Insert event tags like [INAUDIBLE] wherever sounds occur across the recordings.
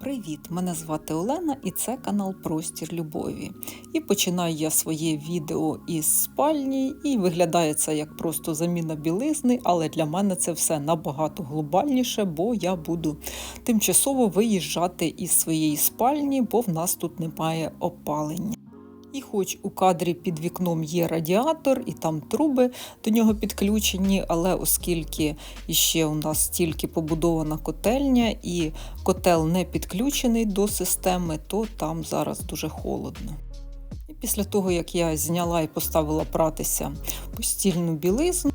Привіт! Мене звати Олена і це канал Простір Любові. І починаю я своє відео із спальні, і виглядає це як просто заміна білизни, але для мене це все набагато глобальніше, бо я буду тимчасово виїжджати із своєї спальні, бо в нас тут немає опалення. Хоч у кадрі під вікном є радіатор і там труби до нього підключені, але оскільки іще у нас тільки побудована котельня і котел не підключений до системи, то там зараз дуже холодно. І після того, як я зняла і поставила пратися постільну білизну,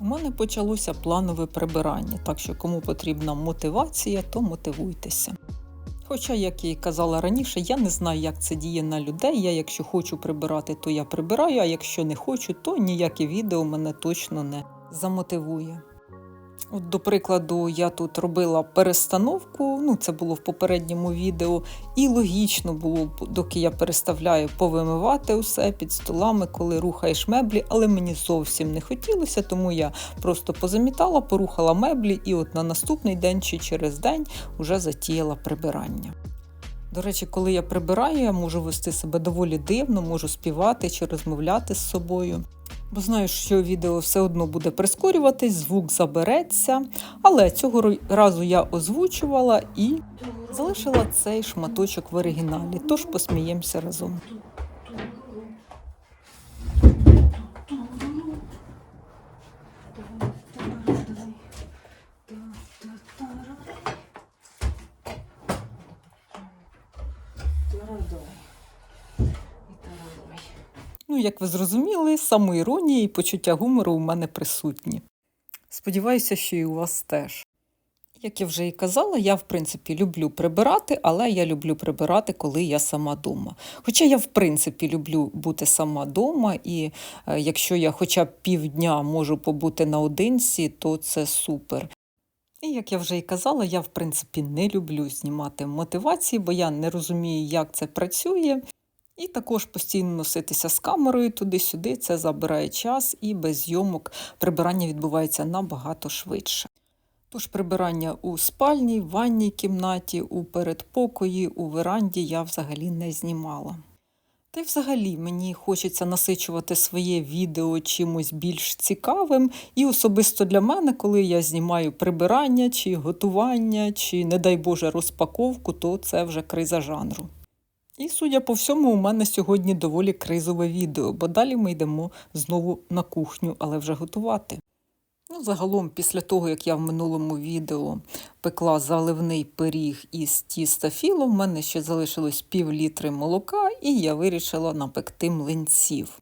у мене почалося планове прибирання. Так що, кому потрібна мотивація, то мотивуйтеся. Хоча, як я і казала раніше, я не знаю, як це діє на людей. Я, якщо хочу прибирати, то я прибираю, а якщо не хочу, то ніяке відео мене точно не замотивує. От, До прикладу, я тут робила перестановку, ну це було в попередньому відео, і логічно було, доки я переставляю, повимивати усе під столами, коли рухаєш меблі, але мені зовсім не хотілося, тому я просто позамітала, порухала меблі, і от на наступний день чи через день вже затіяла прибирання. До речі, коли я прибираю, я можу вести себе доволі дивно, можу співати чи розмовляти з собою. Бо знаю, що відео все одно буде прискорюватись, звук забереться. Але цього разу я озвучувала і залишила цей шматочок в оригіналі. Тож посміємося разом. Як ви зрозуміли, самоіронія і почуття гумору у мене присутні. Сподіваюся, що і у вас теж. Як я вже і казала, я в принципі люблю прибирати, але я люблю прибирати, коли я сама дома. Хоча я, в принципі, люблю бути сама дома, і е, якщо я хоча б півдня можу побути наодинці, то це супер. І як я вже і казала, я в принципі не люблю знімати мотивації, бо я не розумію, як це працює. І також постійно носитися з камерою туди-сюди, це забирає час, і без зйомок прибирання відбувається набагато швидше. Тож прибирання у спальні, в ванній кімнаті, у передпокої, у веранді я взагалі не знімала. Та й взагалі мені хочеться насичувати своє відео чимось більш цікавим, і особисто для мене, коли я знімаю прибирання, чи готування, чи, не дай Боже, розпаковку, то це вже криза жанру. І, судя по всьому, у мене сьогодні доволі кризове відео, бо далі ми йдемо знову на кухню, але вже готувати. Ну, Загалом, після того, як я в минулому відео пекла заливний пиріг із тіста філо, в мене ще залишилось пів літри молока, і я вирішила напекти млинців.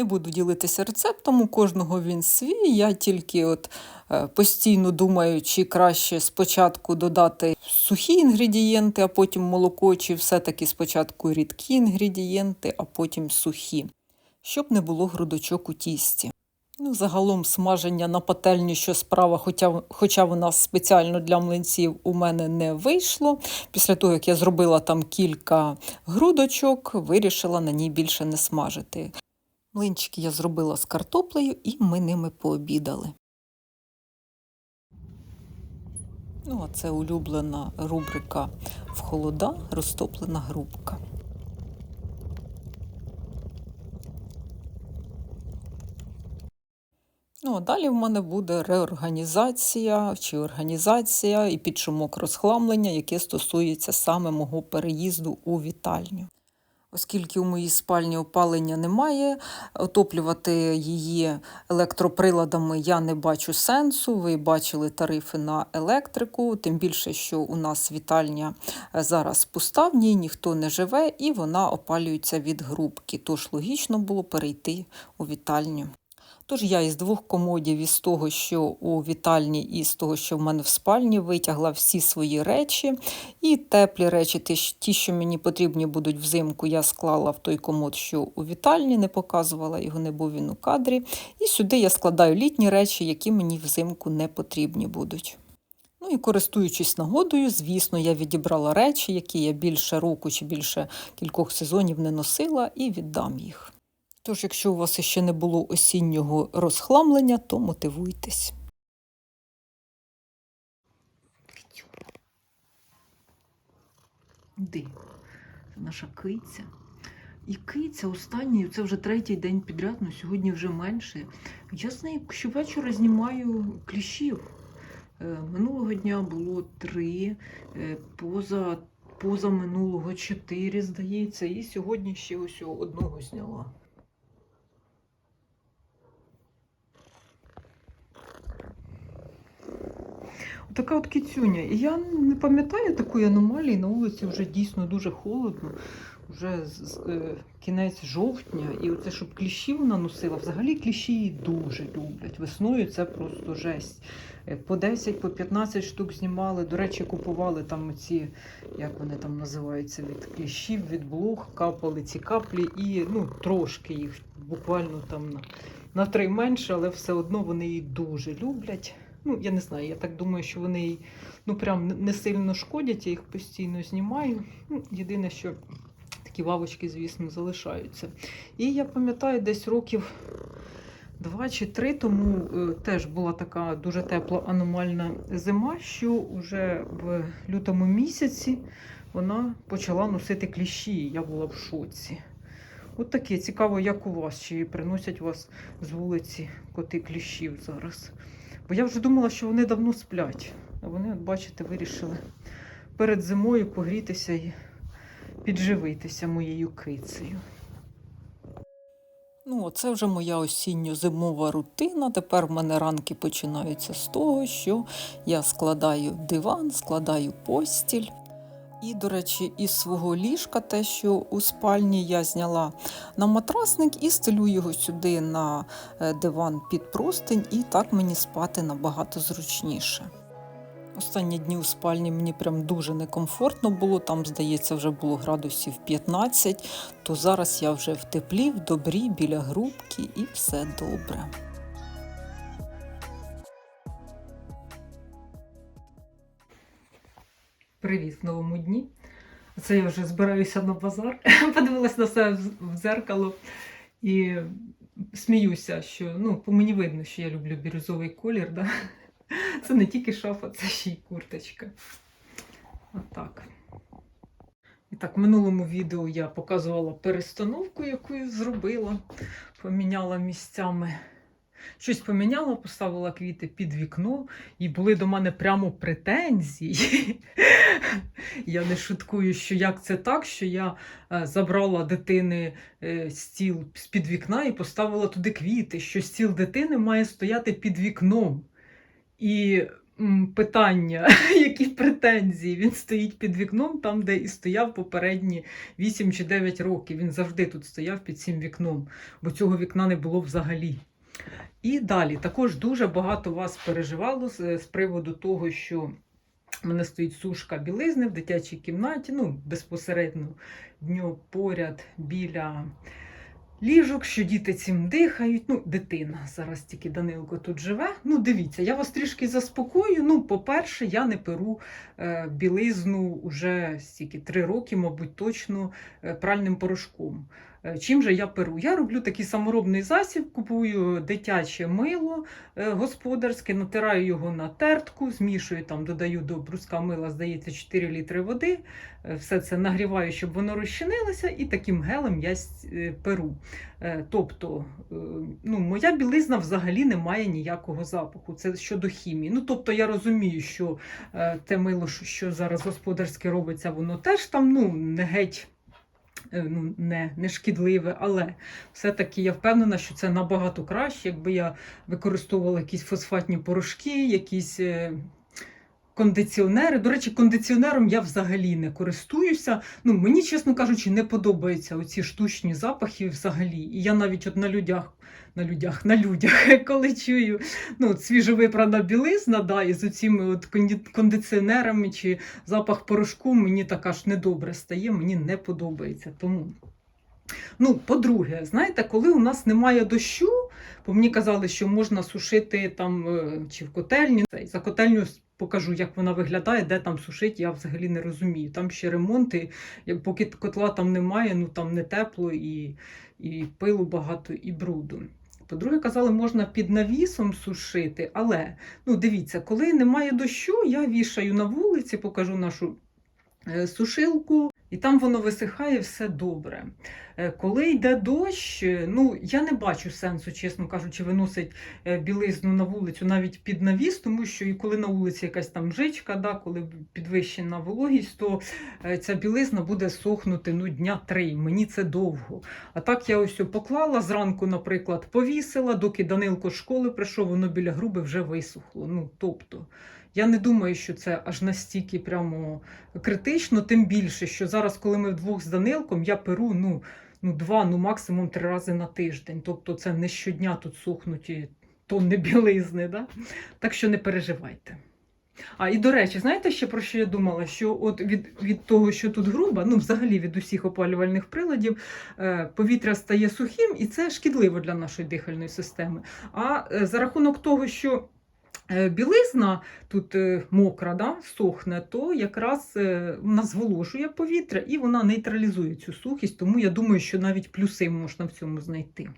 Не буду ділитися рецептом, у кожного він свій. Я тільки от е, постійно думаю, чи краще спочатку додати сухі інгредієнти, а потім молоко, чи все-таки спочатку рідкі інгредієнти, а потім сухі, щоб не було грудочок у тісті. Ну, Загалом смаження на пательні, що справа, хоча хоча вона спеціально для млинців у мене не вийшло. Після того, як я зробила там кілька грудочок, вирішила на ній більше не смажити. Млинчики я зробила з картоплею і ми ними пообідали. Ну, а це улюблена рубрика в холода розтоплена грубка. Ну, а далі в мене буде реорганізація чи організація і підшумок розхламлення, яке стосується саме мого переїзду у вітальню. Оскільки у моїй спальні опалення немає, отоплювати її електроприладами я не бачу сенсу. Ви бачили тарифи на електрику, тим більше, що у нас вітальня е, зараз пуста, в ній ніхто не живе і вона опалюється від грубки. Тож логічно було перейти у вітальню. Тож я із двох комодів, із того, що у вітальні, і з того, що в мене в спальні, витягла всі свої речі. І теплі речі, ті, що мені потрібні будуть взимку, я склала в той комод, що у вітальні, не показувала, його не був він у кадрі. І сюди я складаю літні речі, які мені взимку не потрібні будуть. Ну і користуючись нагодою, звісно, я відібрала речі, які я більше року чи більше кількох сезонів не носила, і віддам їх. Тож, якщо у вас ще не було осіннього розхламлення, то мотивуйтесь. Іди. Це наша киця. І киця останній, це вже третій день підряд, ну сьогодні вже менше. Я з нею щовечора знімаю кліщів. Е, Минулого дня було три, е, поза, поза минулого чотири, здається, і сьогодні ще ось одного зняла. Така от кицюня. І я не пам'ятаю такої аномалії. На вулиці вже дійсно дуже холодно. Вже з- е, кінець жовтня, і оце, щоб кліщі вона носила, взагалі кліщі її дуже люблять. Весною це просто жесть. Е, По 10, по 15 штук знімали. До речі, купували там оці, як вони там називаються, від кліщів, від блох, капали ці каплі і ну, трошки їх, буквально там на, на три менше, але все одно вони її дуже люблять. Ну, я не знаю, я так думаю, що вони їй ну, прям не- сильно шкодять, я їх постійно знімаю. Ну, єдине, що такі вавочки, звісно, залишаються. І я пам'ятаю, десь років два чи три тому е, теж була така дуже тепла аномальна зима, що вже в лютому місяці вона почала носити кліщі. Я була в шоці. От таке цікаво, як у вас, чи приносять вас з вулиці коти кліщів зараз. Бо я вже думала, що вони давно сплять. А вони, от бачите, вирішили перед зимою погрітися і підживитися моєю кицею. Ну, це вже моя осінньо-зимова рутина. Тепер в мене ранки починаються з того, що я складаю диван, складаю постіль. І, до речі, із свого ліжка, те, що у спальні я зняла на матрасник і стелю його сюди на е, диван під простинь, і так мені спати набагато зручніше. Останні дні у спальні мені прям дуже некомфортно було. Там, здається, вже було градусів 15, то зараз я вже в теплі, в добрі, біля грубки і все добре. Привіт в новому дні. Це я вже збираюся на базар. [LAUGHS] Подивилась на себе в дзеркало і сміюся, що ну, по мені видно, що я люблю бірюзовий колір. Да? [LAUGHS] Це не тільки шафа, це ще й курточка. Отак. І так, в минулому відео я показувала перестановку, яку я зробила, поміняла місцями. Щось поміняла, поставила квіти під вікно, і були до мене прямо претензії. [LAUGHS] Я не шуткую, що як це так, що я е, забрала дитини е, стіл з-під вікна і поставила туди квіти, що стіл дитини має стояти під вікном. І питання, [LAUGHS] які претензії? Він стоїть під вікном, там, де і стояв попередні 8 чи 9 років. Він завжди тут стояв під цим вікном, бо цього вікна не було взагалі. І далі також дуже багато вас переживало з, з приводу того, що в мене стоїть сушка білизни в дитячій кімнаті, ну, безпосередньо нього поряд біля ліжок, що діти цим дихають. Ну, дитина. Зараз тільки Данилко тут живе. Ну, дивіться, я вас трішки заспокою. Ну, по-перше, я не перу е, білизну уже стільки три роки, мабуть, точно е, пральним порошком. Е, Чим же я перу? Я роблю такий саморобний засіб, купую дитяче мило е, господарське, натираю його на тертку, змішую там, додаю до бруска мила, здається, 4 літри води. Е, Все це нагріваю, щоб воно розчинилося, і таким гелем я перу. Тобто, ну, моя білизна взагалі не має ніякого запаху. Це щодо хімії. Ну, тобто, я розумію, що те мило, що зараз господарське робиться, воно теж там ну, не геть. Е, Ну, не, не шкідливе, але все-таки я впевнена, що це набагато краще, якби я використовувала якісь фосфатні порошки, якісь е, кондиціонери. До речі, кондиціонером я взагалі не користуюся. Ну, мені, чесно кажучи, не подобаються оці штучні запахи взагалі. І я навіть от на людях, на людях, на людях, [LAUGHS] коли чую ну, свіжовипрана білизна, да, і з оціми от кондиціонерами чи запах порошку, мені така ж недобре стає, мені не подобається. Тому. Ну, по-друге, знаєте, коли у нас немає дощу, бо мені казали, що можна сушити там е, чи в котельні. За котельню покажу, як вона виглядає, де там сушить, я взагалі не розумію. Там ще ремонти, поки котла там немає, ну там не тепло і, і пилу багато, і бруду. По-друге, казали, можна під навісом сушити, але ну дивіться, коли немає дощу, я вішаю на вулиці, покажу нашу е, сушилку. І там воно висихає все добре. Е, Коли йде дощ, е, ну я не бачу сенсу, чесно кажучи, виносить е, білизну на вулицю навіть під навіс, тому що і коли на вулиці якась там жичка, да, коли підвищена вологість, то ця білизна буде сохнути ну, дня три. Мені це довго. А так я ось поклала зранку, наприклад, повісила, доки Данилко з школи прийшов, воно біля груби вже висохло. Ну, тобто, я не думаю, що це аж настільки прямо критично, тим більше, що зараз, коли ми вдвох з Данилком, я перу ну, ну, два, ну максимум три рази на тиждень. Тобто це не щодня тут сохнуті тонни білизни. Да? Так що не переживайте. А і до речі, знаєте ще про що я думала? Що от від, від того, що тут груба, ну взагалі від усіх опалювальних приладів, е, повітря стає сухим, і це шкідливо для нашої дихальної системи. А е, за рахунок того, що білизна тут е, мокра, да, сохне, то якраз е, вона зволожує повітря і вона нейтралізує цю сухість, тому я думаю, що навіть плюси можна в цьому знайти.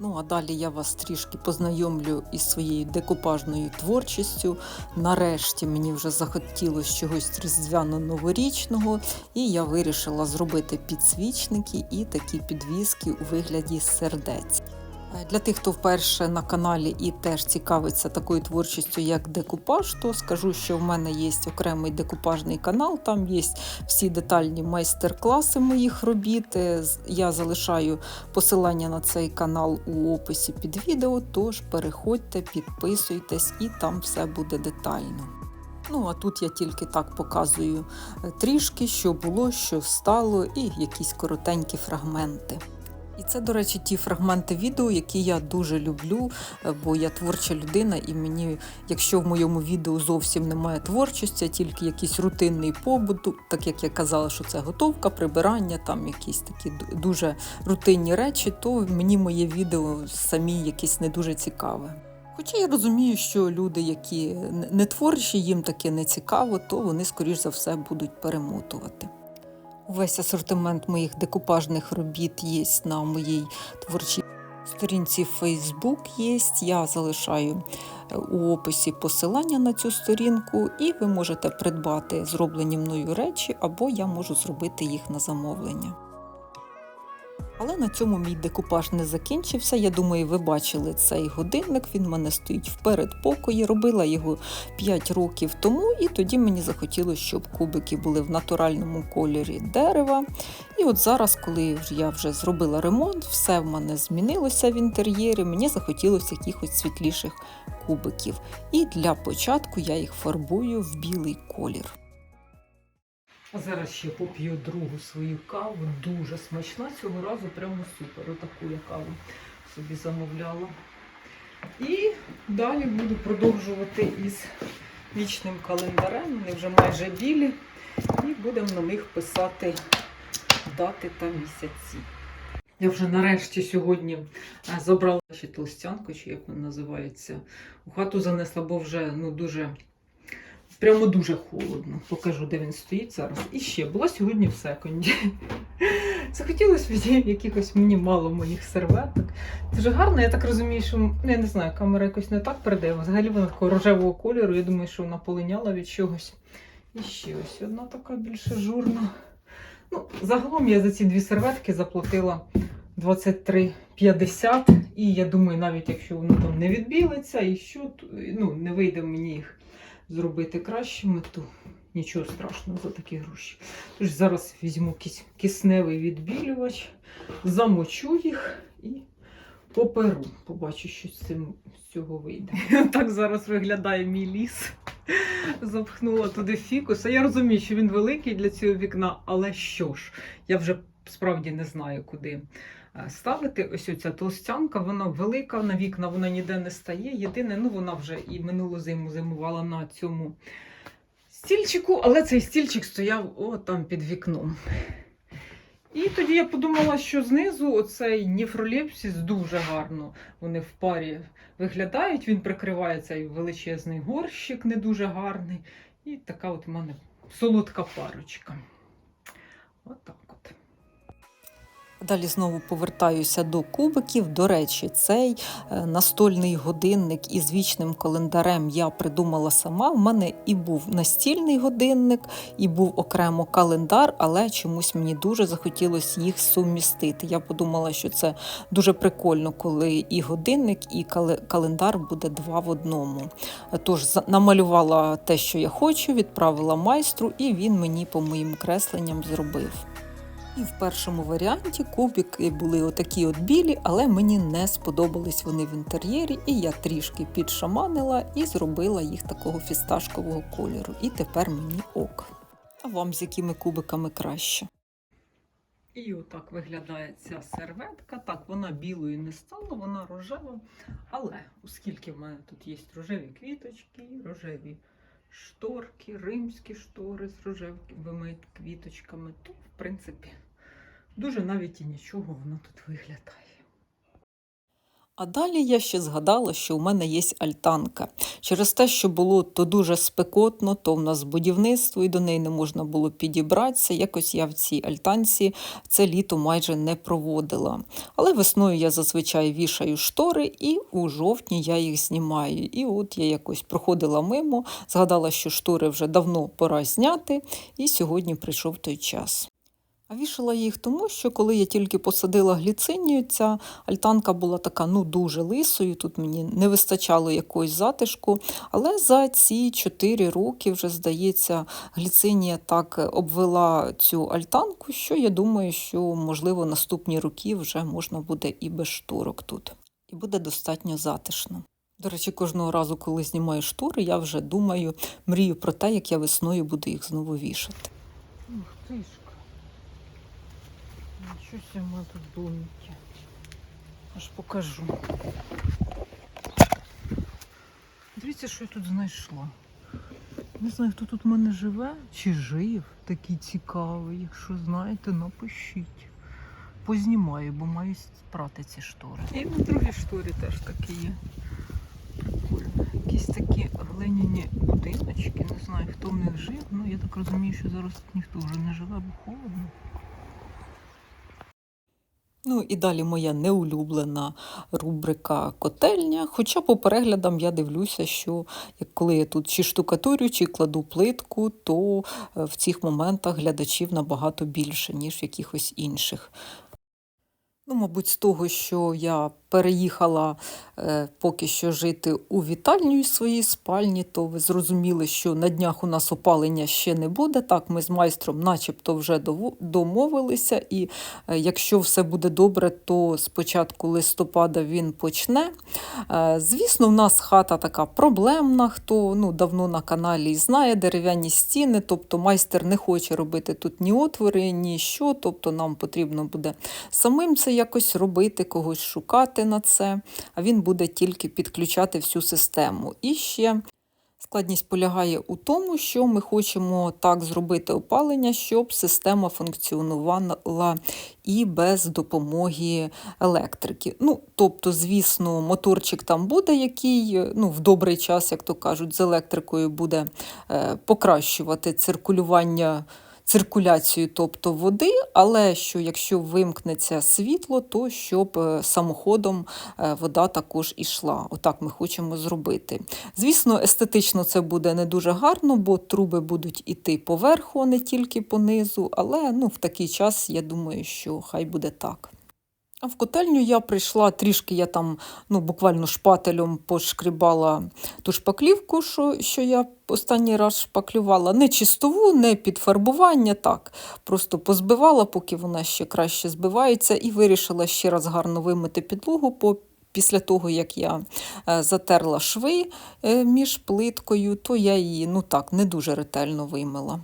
Ну, а далі я вас трішки познайомлю із своєю декупажною творчістю. Нарешті мені вже захотілося чогось різдвяно-новорічного, і я вирішила зробити підсвічники і такі підвіски у вигляді сердець. Е, Для тих, хто вперше на каналі і теж цікавиться такою творчістю, як декупаж, то скажу, що в мене є окремий декупажний канал, там є всі детальні майстер-класи моїх робіт. Е, Я залишаю посилання на цей канал у описі під відео, тож переходьте, підписуйтесь і там все буде детально. Ну, а тут я тільки так показую е, трішки, що було, що стало, і якісь коротенькі фрагменти. І це, до речі, ті фрагменти відео, які я дуже люблю, е, бо я творча людина, і мені, якщо в моєму відео зовсім немає творчості, а тільки якийсь рутинний побут, так як я казала, що це готовка, прибирання, там якісь такі дуже рутинні речі, то мені моє відео самі якесь не дуже цікаве. Хоча я розумію, що люди, які не творчі, їм таке не цікаво, то вони, скоріш за все, будуть перемотувати. Весь асортимент моїх декупажних робіт є на моїй творчій сторінці Facebook є. Я залишаю е, у описі посилання на цю сторінку, і ви можете придбати зроблені мною речі, або я можу зробити їх на замовлення. Але на цьому мій декупаж не закінчився. Я думаю, ви бачили цей годинник. Він в мене стоїть в передпокої. Робила його 5 років тому, і тоді мені захотілося, щоб кубики були в натуральному кольорі дерева. І от зараз, коли я вже зробила ремонт, все в мене змінилося в інтер'єрі. Мені захотілося якихось світліших кубиків. І для початку я їх фарбую в білий колір. А зараз ще поп'ю другу свою каву. Дуже смачна. Цього разу прямо супер. Отаку я каву собі замовляла. І далі буду продовжувати із вічним календарем. Вони вже майже білі. І будемо на них писати дати та місяці. Я вже нарешті сьогодні е, забрала ще толстянку, чи як вона називається. У хату занесла, бо вже ну, дуже прямо дуже холодно. Покажу, де він стоїть зараз. І ще була сьогодні в секунді. Захотілося мені якихось мені мало моїх серветок. Дуже гарно, я так розумію, що ну, я не знаю, камера якось не так передає. Взагалі вона такого рожевого кольору. Я думаю, що вона полиняла від чогось. І ще ось одна така більш журна. Ну, загалом я за ці дві серветки заплатила 23,50. І я думаю, навіть якщо воно там не відбілиться і що, ну, не вийде мені їх зробити кращими, то нічого страшного за такі гроші. Тож зараз візьму кис- кисневий відбілювач, замочу їх і поперу. Побачу, що з цим з цього вийде. [LAUGHS] Так зараз виглядає мій ліс. Запхнула туди фікуса. Я розумію, що він великий для цього вікна, але що ж, я вже справді не знаю, куди ставити. Ось оця толстянка, вона велика, на вікна вона ніде не стає. Єдине, ну вона вже і минулу зиму зимувала на цьому стільчику, але цей стільчик стояв о, там під вікном. І тоді я подумала, що знизу оцей ніфролепсис дуже гарно. Вони в парі виглядають. Він прикриває цей величезний горщик, не дуже гарний. І така от у мене солодка парочка. Отак от. Далі знову повертаюся до кубиків. До речі, цей е, настольний годинник із вічним календарем я придумала сама. У мене і був настільний годинник, і був окремо календар, але чомусь мені дуже захотілося їх сумістити. Я подумала, що це дуже прикольно, коли і годинник, і календар буде два в одному. Тож намалювала те, що я хочу, відправила майстру, і він мені по моїм кресленням зробив. І в першому варіанті кубики були отакі от білі, але мені не сподобались вони в інтер'єрі, і я трішки підшаманила і зробила їх такого фісташкового кольору. І тепер мені ок. А вам з якими кубиками краще? І отак виглядає ця серветка. Так, вона білою не стала, вона рожева. Але оскільки в мене тут є рожеві квіточки, рожеві шторки, римські штори з рожевими квіточками, то в принципі дуже навіть і нічого вона тут виглядає. А далі я ще згадала, що у мене є альтанка. Через те, що було то дуже спекотно, то в нас будівництво, і до неї не можна було підібратися. Якось я в цій альтанці це літо майже не проводила. Але весною я зазвичай вішаю штори, і у жовтні я їх знімаю. І от я якось проходила мимо, згадала, що штори вже давно пора зняти, і сьогодні прийшов той час. А вішала їх тому, що коли я тільки посадила гліцинію, ця альтанка була така ну дуже лисою. Тут мені не вистачало якогось затишку. Але за ці 4 роки вже здається, гліцинія так обвела цю альтанку, що я думаю, що можливо наступні роки вже можна буде і без шторок тут, і буде достатньо затишно. До речі, кожного разу, коли знімаю штори, я вже думаю, мрію про те, як я весною буду їх знову вішати. Ух ти ж. В мене тут домики. Аж покажу. Дивіться, що я тут знайшла. Не знаю, хто тут в мене живе чи жив. Такий цікавий. Якщо знаєте, напишіть. Познімаю, бо маю спрати ці штори. І на другій шторі теж такі є. Якісь такі глиняні будиночки. Не знаю, хто в них жив. Ну я так розумію, що зараз тут ніхто вже не живе, бо холодно. Ну і далі моя неулюблена рубрика котельня. Хоча по переглядам я дивлюся, що як коли я тут чи штукатурю, чи кладу плитку, то е, в цих моментах глядачів набагато більше, ніж в якихось інших. Ну, мабуть, з того, що я переїхала е, поки що жити у вітальню своїй спальні, то ви зрозуміли, що на днях у нас опалення ще не буде. Так, ми з майстром начебто вже домовилися, і е, якщо все буде добре, то з початку листопада він почне. Е, звісно, в нас хата така проблемна, хто ну, давно на каналі знає дерев'яні стіни, тобто майстер не хоче робити тут ні отвори, ні що, тобто нам потрібно буде самим це якось робити, когось шукати на це, а він буде тільки підключати всю систему. І ще складність полягає у тому, що ми хочемо так зробити опалення, щоб система функціонувала і без допомоги електрики. Ну, тобто, звісно, моторчик там буде, який ну, в добрий час, як то кажуть, з електрикою буде е, покращувати циркулювання циркуляцію, тобто води, але що якщо вимкнеться світло, то щоб е, самоходом е, вода також ішла. Отак ми хочемо зробити. Звісно, естетично це буде не дуже гарно, бо труби будуть іти поверху, а не тільки понизу. Але ну, в такий час я думаю, що хай буде так. А в котельню я прийшла трішки, я там ну, буквально шпателем пошкрібала ту шпаклівку, що, що я останній раз шпаклювала. Не чистову, не під фарбування, так. Просто позбивала, поки вона ще краще збивається, і вирішила ще раз гарно вимити підлогу по Після того, як я е, затерла шви е, між плиткою, то я її ну так не дуже ретельно вимила.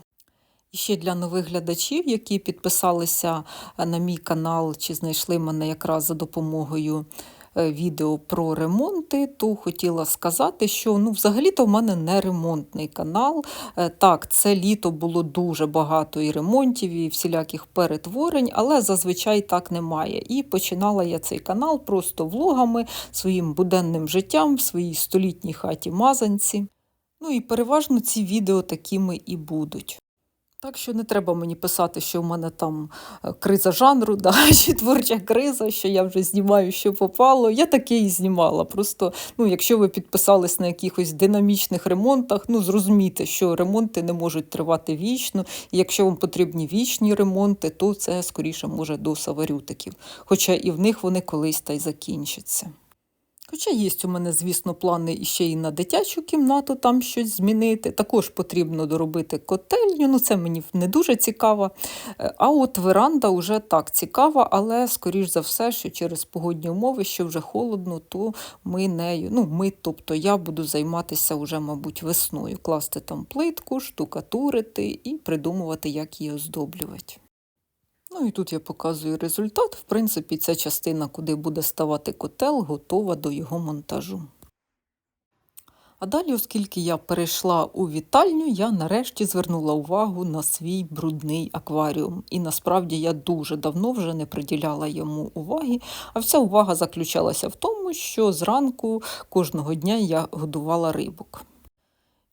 Ще для нових глядачів, які підписалися е, на мій канал чи знайшли мене якраз за допомогою е, відео про ремонти, то хотіла сказати, що ну, взагалі-то в мене не ремонтний канал. Е, Так, це літо було дуже багато і ремонтів, і всіляких перетворень, але зазвичай так немає. І починала я цей канал просто влогами, своїм буденним життям в своїй столітній хаті Мазанці. Ну і переважно ці відео такими і будуть. Так що не треба мені писати, що в мене там е, криза жанру, [LAUGHS] да, чи творча криза, що я вже знімаю, що попало. Я таке і знімала. Просто, ну, якщо ви підписались на якихось динамічних ремонтах, ну зрозумійте, що ремонти не можуть тривати вічно. І якщо вам потрібні вічні ремонти, то це скоріше може до саварютиків. Хоча і в них вони колись та й закінчаться. Хоча є у мене, звісно, плани іще і на дитячу кімнату там щось змінити. Також потрібно доробити котельню, ну це мені не дуже цікаво. Е, А от веранда вже так цікава, але скоріш за все, що через погодні умови, що вже холодно, то ми нею, ну ми, тобто я буду займатися вже, мабуть, весною, класти там плитку, штукатурити і придумувати, як її оздоблювати. Ну і тут я показую результат. В принципі, ця частина, куди буде ставати котел, готова до його монтажу. А далі, оскільки я перейшла у вітальню, я нарешті звернула увагу на свій брудний акваріум. І насправді я дуже давно вже не приділяла йому уваги. А вся увага заключалася в тому, що зранку кожного дня я годувала рибок.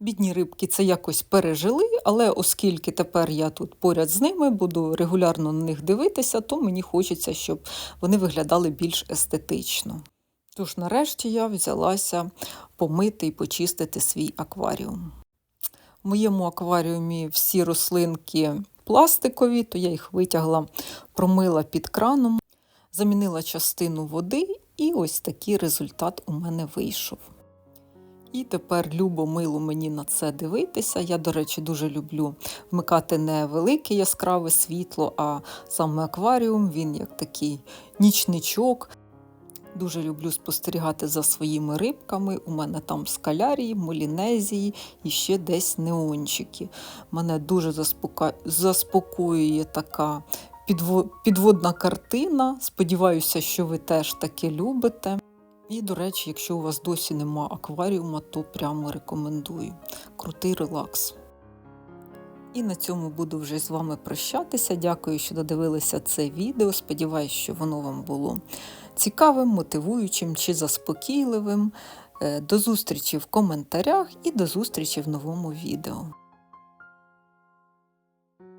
Бідні рибки це якось пережили, але оскільки тепер я тут поряд з ними буду регулярно на них дивитися, то мені хочеться, щоб вони виглядали більш естетично. Тож нарешті я взялася помити і почистити свій акваріум. В моєму акваріумі всі рослинки пластикові, то я їх витягла, промила під краном, замінила частину води, і ось такий результат у мене вийшов. І тепер любо мило мені на це дивитися. Я, до речі, дуже люблю вмикати не велике яскраве світло, а саме акваріум, він як такий нічничок. Дуже люблю спостерігати за своїми рибками. У мене там скалярії, молінезії і ще десь неончики. Мене дуже заспока... заспокоює така підво... підводна картина. Сподіваюся, що ви теж таке любите. І, до речі, якщо у вас досі нема акваріума, то прямо рекомендую. Крутий релакс. І на цьому буду вже з вами прощатися. Дякую, що додивилися це відео. Сподіваюсь, що воно вам було цікавим, мотивуючим чи заспокійливим. Е, До зустрічі в коментарях і до зустрічі в новому відео.